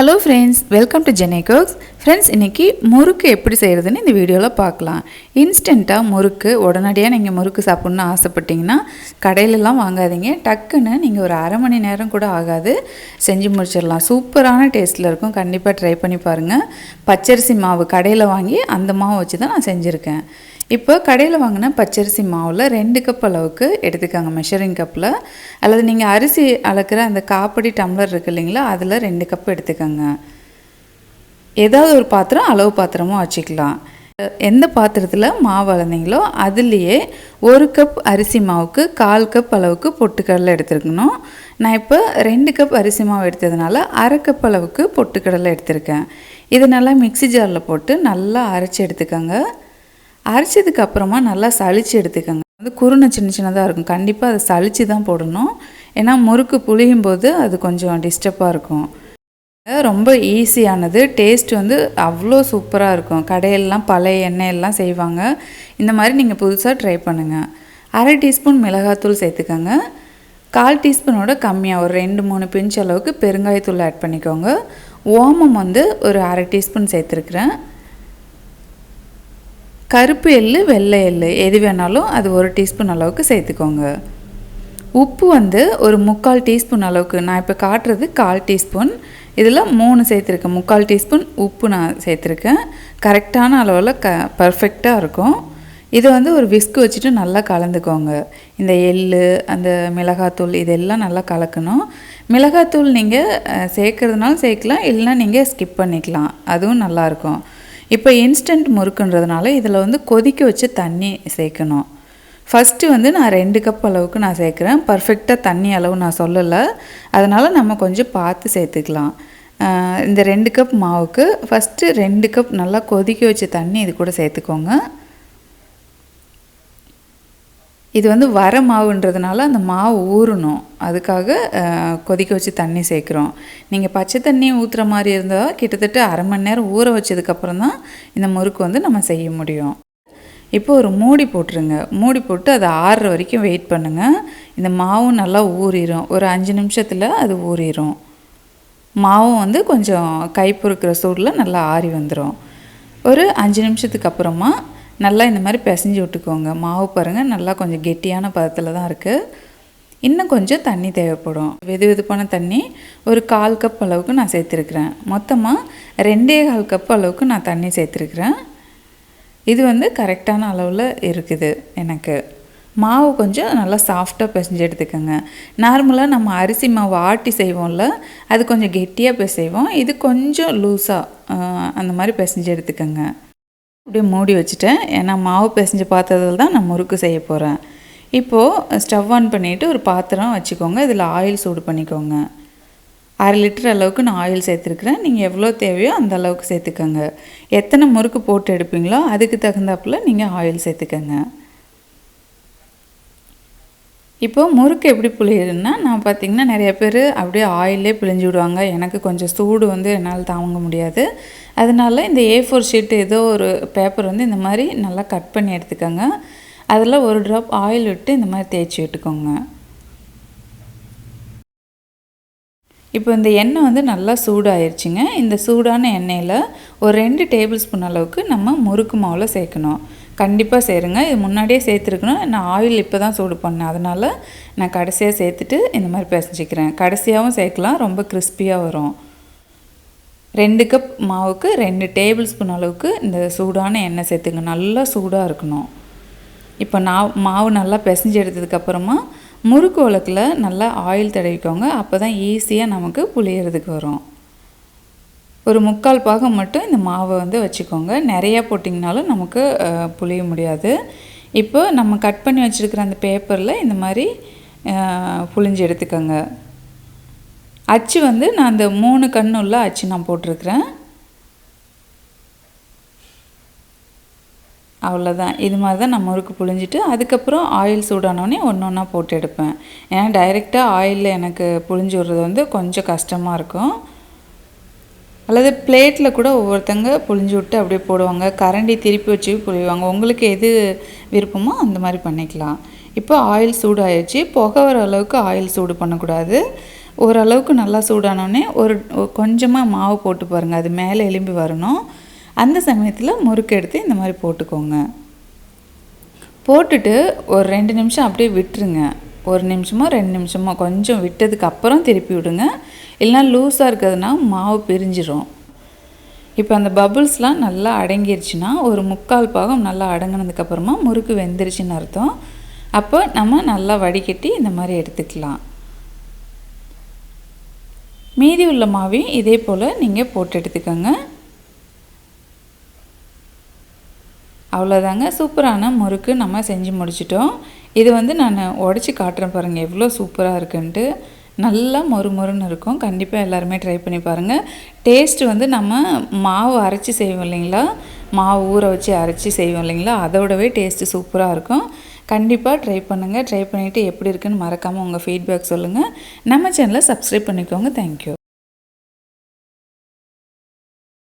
Hello friends welcome to Jenny cooks friends இன்றைக்கி முறுக்கு எப்படி செய்கிறதுன்னு இந்த வீடியோவில் பார்க்கலாம். இன்ஸ்டண்ட்டாக முறுக்கு உடனடியாக நீங்கள் முறுக்கு சாப்பிட்ணுன்னு ஆசைப்பட்டீங்கன்னா கடையிலலாம் வாங்காதீங்க. டக்குன்னு நீங்கள் ஒரு அரை மணி நேரம் கூட ஆகாது. செஞ்சு முடிச்சிடலாம். சூப்பரான டேஸ்ட்டில் இருக்கும். கண்டிப்பாக ட்ரை பண்ணி பாருங்கள் பச்சரிசி மாவு கடையில் வாங்கி அந்த மாவு வச்சு தான் நான் செஞ்சுருக்கேன். இப்போ கடையில் வாங்கின பச்சரிசி மாவில் ரெண்டு கப் அளவுக்கு எடுத்துக்கோங்க மெஷரிங் கப்பில் அல்லது நீங்கள் அரிசி அளக்கிற அந்த காப்படி டம்ளர் இருக்கு இல்லைங்களா அதில் ரெண்டு கப் எடுத்துக்கோங்க. ஏதாவது ஒரு பாத்திரம் அளவு பாத்திரமும் வச்சுக்கலாம். எந்த பாத்திரத்தில் மாவு அளந்தீங்களோ அதுலேயே ஒரு கப் அரிசி மாவுக்கு கால் கப் அளவுக்கு பொட்டுக்கடலை எடுத்துருக்கணும். நான் இப்போ ரெண்டு கப் அரிசி மாவு எடுத்ததுனால அரை கப் அளவுக்கு பொட்டுக்கடலை எடுத்திருக்கேன். இதை நல்லா மிக்சி ஜாரில் போட்டு நல்லா அரைச்சி எடுத்துக்கோங்க. அரைச்சதுக்கு அப்புறமா நல்லா சளிச்சு எடுத்துக்கோங்க. வந்து குருணை சின்ன சின்னதாக இருக்கும். கண்டிப்பாக அதை சளிச்சு தான் போடணும். ஏன்னா முறுக்கு புளியும் போது அது கொஞ்சம் டிஸ்டர்பாக இருக்கும். ரொம்ப ஈஸியானது டேஸ்ட் வந்து அவ்வளோ சூப்பராக இருக்கும். கடையெல்லாம் பழைய எண்ணெயெல்லாம் செய்வாங்க. இந்த மாதிரி நீங்கள் புதுசாக ட்ரை பண்ணுங்கள் அரை டீஸ்பூன் மிளகாத்தூள் சேர்த்துக்கோங்க. கால் டீஸ்பூனோட கம்மியாக ஒரு ரெண்டு மூணு பிஞ்ச் அளவுக்கு பெருங்காயத்தூள் ஆட் பண்ணிக்கோங்க. ஓமம் வந்து ஒரு அரை டீஸ்பூன் சேர்த்துருக்குறேன். கருப்பு எள்ளு வெள்ளை எள்ளு. எது வேணாலும் அது ஒரு டீஸ்பூன் அளவுக்கு சேர்த்துக்கோங்க. உப்பு வந்து ஒரு முக்கால் டீஸ்பூன் அளவுக்கு. நான் இப்போ காட்டுறது கால் டீஸ்பூன். இதில் மூணு சேர்த்துருக்கேன். முக்கால் டீஸ்பூன் உப்பு நான் சேர்த்துருக்கேன். கரெக்டான அளவில் க பர்ஃபெக்டாக இருக்கும். இதை வந்து ஒரு விஸ்க் வச்சுட்டு நல்லா கலந்துக்கோங்க. இந்த எள் அந்த மிளகாத்தூள் இதெல்லாம் நல்லா கலக்கணும். மிளகாத்தூள் நீங்கள் சேர்க்குறதுனாலும் சேர்க்கலாம். இல்லைனா நீங்கள் ஸ்கிப் பண்ணிக்கலாம். அதுவும் நல்லாயிருக்கும் இப்போ இன்ஸ்டன்ட் முறுக்குன்றதுனால இதில் வந்து கொதிக்க வச்சு தண்ணி சேர்க்கணும். ஃபஸ்ட்டு வந்து நான் ரெண்டு கப் அளவுக்கு நான் சேர்க்குறேன். பர்ஃபெக்டாக தண்ணி அளவு நான் சொல்லலை. அதனால் நம்ம கொஞ்சம் பார்த்து சேர்த்துக்கலாம். இந்த ரெண்டு கப் மாவுக்கு ஃபஸ்ட்டு ரெண்டு கப் நல்லா கொதிக்க வச்ச தண்ணி இது கூட சேர்த்துக்கோங்க. இது வந்து வர மாவுன்றதுனால அந்த மாவு ஊறணும். அதுக்காக கொதிக்க வச்சு தண்ணி சேர்க்குறோம். நீங்கள் பச்சை தண்ணி ஊற்றுற மாதிரி இருந்தால் கிட்டத்தட்ட அரை மணி நேரம் ஊற வச்சதுக்கப்புறம் தான் இந்த முறுக்கு வந்து நம்ம செய்ய முடியும். இப்போ ஒரு மூடி போட்டுருங்க. மூடி போட்டு அதை ஆறுற வரைக்கும் வெயிட் பண்ணுங்கள் இந்த மாவும் நல்லா ஊறிடும் ஒரு அஞ்சு நிமிஷத்தில் அது ஊறிடும் மாவும் வந்து கொஞ்சம் கை பொறுக்கிற சூடில் நல்லா ஆறி வந்துடும் ஒரு அஞ்சு நிமிஷத்துக்கு அப்புறமா நல்லா இந்த மாதிரி பிசைஞ்சு விட்டுக்கோங்க. மாவு பாருங்கள் நல்லா கொஞ்சம் கெட்டியான பதத்தில் தான் இருக்குது இன்னும் கொஞ்சம் தண்ணி தேவைப்படும். வெது வெதுப்பான தண்ணி ஒரு கால் கப் அளவுக்கு நான் சேர்த்துருக்குறேன். மொத்தமாக ரெண்டே கால் கப் அளவுக்கு நான் தண்ணி சேர்த்துருக்குறேன். இது வந்து கரெக்டான அளவில் இருக்குது எனக்கு. மாவு கொஞ்சம் நல்லா சாஃப்டாக பிசைஞ்சு எடுத்துக்கோங்க. நார்மலாக நம்ம அரிசி மாவு ஆட்டி செய்வோம்ல அது கொஞ்சம் கெட்டியாக பிசைவோம். இது கொஞ்சம் லூஸாக அந்த மாதிரி பிசைஞ்சு எடுத்துக்கோங்க. அப்படியே மூடி வச்சுட்டேன். ஏன்னா மாவு பிசைஞ்சு பார்த்ததில் தான் நான் முறுக்கு செய்ய போகிறேன் இப்போது ஸ்டவ் ஆன் பண்ணிவிட்டு ஒரு பாத்திரம் வச்சுக்கோங்க. இதில் ஆயில் சூடு பண்ணிக்கோங்க. அரை லிட்டர் அளவுக்கு நான் ஆயில் சேர்த்துருக்குறேன். நீங்கள் எவ்வளோ தேவையோ அந்த அளவுக்கு சேர்த்துக்கோங்க. எத்தனை முறுக்கு போட்டு எடுப்பீங்களோ அதுக்கு தகுந்தாப்பில் நீங்கள் ஆயில் சேர்த்துக்கோங்க. இப்போது முறுக்கு எப்படி புளியுதுன்னா நான் பார்த்திங்கன்னா நிறைய பேர் அப்படியே ஆயிலே பிழிஞ்சு விடுவாங்க. எனக்கு கொஞ்சம் சூடு வந்து என்னால் தாங்க முடியாது. அதனால இந்த ஏ ஃபோர் ஷீட்டு ஏதோ ஒரு பேப்பர் வந்து இந்த மாதிரி நல்லா கட் பண்ணி எடுத்துக்கோங்க. அதில் ஒரு ட்ராப் ஆயில் விட்டு இந்த மாதிரி தேய்ச்சி விட்டுக்கோங்க. இப்போ இந்த எண்ணெய் வந்து நல்லா சூடாயிருச்சுங்க. இந்த சூடான எண்ணெயில் ஒரு ரெண்டு டேபிள் ஸ்பூன் அளவுக்கு நம்ம முறுக்கு மாவில் சேர்க்கணும். கண்டிப்பாக சேருங்க. இது முன்னாடியே சேர்த்துருக்கணும். நான் ஆயில் இப்போ தான் சூடு பண்ணேன். அதனால் நான் கடைசியாக சேர்த்துட்டு இந்த மாதிரி பிசைஞ்சிக்கிறேன். கடைசியாகவும் சேர்க்கலாம். ரொம்ப கிறிஸ்பியாக வரும். ரெண்டு கப் மாவுக்கு ரெண்டு டேபிள் ஸ்பூன் அளவுக்கு இந்த சூடான எண்ணெய் சேர்த்துங்க. நல்லா சூடாக இருக்கணும். இப்போ நான் மாவு நல்லா பிசைஞ்சு எடுத்ததுக்கப்புறமா முறுக்கு உலக்கில் நல்லா ஆயில் தடவிக்கோங்க. அப்போ தான் ஈஸியாக நமக்கு புளியறதுக்கு வரும். ஒரு முக்கால் பாகம் மட்டும் இந்த மாவை வந்து வச்சுக்கோங்க. நிறையா போட்டிங்கனாலும் நமக்கு புளிய முடியாது. இப்போ நம்ம கட் பண்ணி வச்சுருக்கிற அந்த பேப்பரில் இந்த மாதிரி புளிஞ்சு எடுத்துக்கோங்க. அச்சு வந்து நான் அந்த மூணு கண்ணு உள்ள அச்சு நான் போட்டிருக்கிறேன். அவ்வளோதான் இது மாதிரி தான் நம்ம முறுக்கு புழிஞ்சிட்டு அதுக்கப்புறம் ஆயில் சூடானோடனே ஒன்று ஒன்றா போட்டு எடுப்பேன். ஏன்னா டைரெக்டாக ஆயிலில் எனக்கு புழிஞ்சு விடுறது வந்து கொஞ்சம் கஷ்டமாக இருக்கும். அல்லது பிளேட்டில் கூட ஒவ்வொருத்தங்க புழிஞ்சு விட்டு அப்படியே போடுவாங்க. கரண்டி திருப்பி வச்சு புழிவாங்க. உங்களுக்கு எது விருப்பமோ அந்த மாதிரி பண்ணிக்கலாம். இப்போ ஆயில் சூடு ஆயிடுச்சு புகை வர அளவுக்கு ஆயில் சூடு பண்ணக்கூடாது. ஓரளவுக்கு நல்லா சூடானோடனே ஒரு கொஞ்சமாக மாவு போட்டு பாருங்கள் அது மேலே எலும்பி வரணும். அந்த சமயத்தில் முறுக்கு எடுத்து இந்த மாதிரி போட்டுக்கோங்க. போட்டுட்டு ஒரு ரெண்டு நிமிஷம் அப்படியே விட்டுருங்க. ஒரு நிமிஷமோ ரெண்டு நிமிஷமோ கொஞ்சம் விட்டதுக்கு அப்புறம் திருப்பி விடுங்க. இல்லைனா லூஸாக இருக்கிறதுனா மாவு பிரிஞ்சிடும் இப்போ அந்த பபுள்ஸ்லாம் நல்லா அடங்கிருச்சுன்னா ஒரு முக்கால் பாகம் நல்லா அடங்கினதுக்கப்புறமா முறுக்கு வெந்துருச்சுன்னு அர்த்தம். அப்போ நம்ம நல்லா வடிகட்டி இந்த மாதிரி எடுத்துக்கலாம். மீதி உள்ள மாவையும் இதே போல் நீங்கள் போட்டு எடுத்துக்கோங்க. அவ்வளோதாங்க சூப்பரான முறுக்கு நம்ம செஞ்சு முடிச்சிட்டோம். இது வந்து நான் உடச்சி காட்டுறேன் பாருங்கள் எவ்வளோ சூப்பராக இருக்குன்ட்டு. நல்லா மொறு மொறுன்னு இருக்கும். கண்டிப்பாக எல்லாருமே ட்ரை பண்ணி பாருங்கள் டேஸ்ட் வந்து நம்ம மாவு அரைச்சி செய்வோம் இல்லைங்களா? மாவு ஊற வச்சு அரைச்சி செய்வோம் இல்லைங்களா? அதோடவே டேஸ்ட்டு சூப்பராக இருக்கும். கண்டிப்பாக ட்ரை பண்ணுங்கள் ட்ரை பண்ணிவிட்டு எப்படி இருக்குன்னு மறக்காமல் உங்கள் ஃபீட்பேக் சொல்லுங்கள் நம்ம சேனலை சப்ஸ்கிரைப் பண்ணிக்கோங்க. தேங்க்யூ